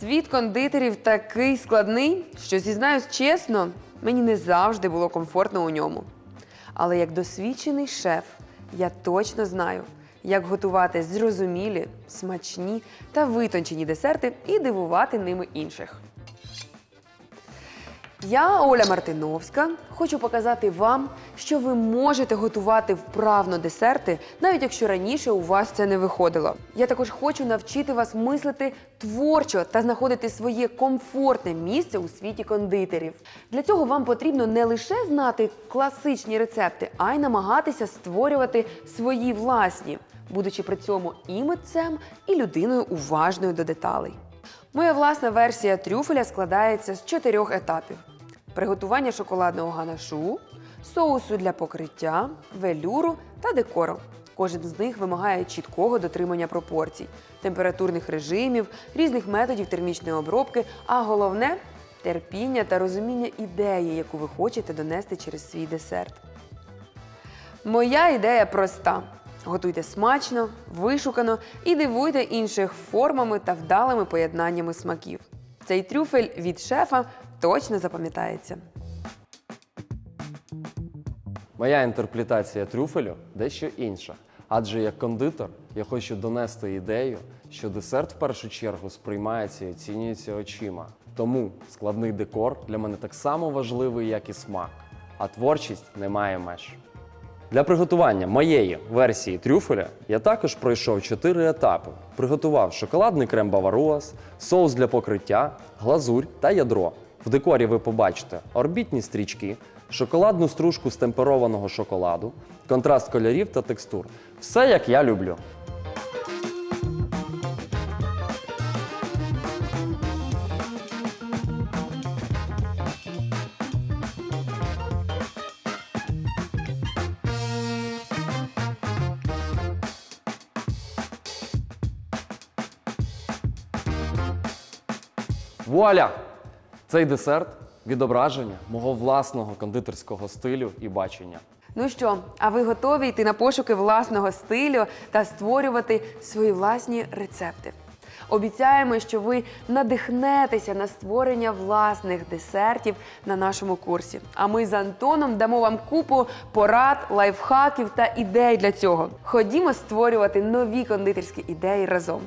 Світ кондитерів такий складний, що зізнаюсь чесно, мені не завжди було комфортно у ньому. Але як досвідчений шеф, я точно знаю, як готувати зрозумілі, смачні та витончені десерти і дивувати ними інших. Я Оля Мартиновська. Хочу показати вам, що ви можете готувати вправно десерти, навіть якщо раніше у вас це не виходило. Я також хочу навчити вас мислити творчо та знаходити своє комфортне місце у світі кондитерів. Для цього вам потрібно не лише знати класичні рецепти, а й намагатися створювати свої власні, будучи при цьому і митцем, і людиною уважною до деталей. Моя власна версія трюфеля складається з чотирьох етапів: приготування шоколадного ганашу, соусу для покриття, велюру та декору. Кожен з них вимагає чіткого дотримання пропорцій, температурних режимів, різних методів термічної обробки, а головне терпіння та розуміння ідеї, яку ви хочете донести через свій десерт. Моя ідея проста: готуйте смачно, вишукано і дивуйте інших формами та вдалими поєднаннями смаків. Цей трюфель від шефа точно запам'ятається. Моя інтерпретація трюфелю дещо інша. Адже як кондитер я хочу донести ідею, що десерт в першу чергу сприймається і оцінюється очима. Тому складний декор для мене так само важливий, як і смак, а творчість не має меж. Для приготування моєї версії трюфеля я також пройшов чотири етапи: приготував шоколадний крем баваруас, соус для покриття, глазурь та ядро. В декорі ви побачите орбітні стрічки, шоколадну стружку з темперованого шоколаду, контраст кольорів та текстур. Все як я люблю. Вуаля! Цей десерт відображення мого власного кондитерського стилю і бачення. Ну що, а ви готові йти на пошуки власного стилю та створювати свої власні рецепти? Обіцяємо, що ви надихнетеся на створення власних десертів на нашому курсі. А ми з Антоном дамо вам купу порад, лайфхаків та ідей для цього. Ходімо створювати нові кондитерські ідеї разом.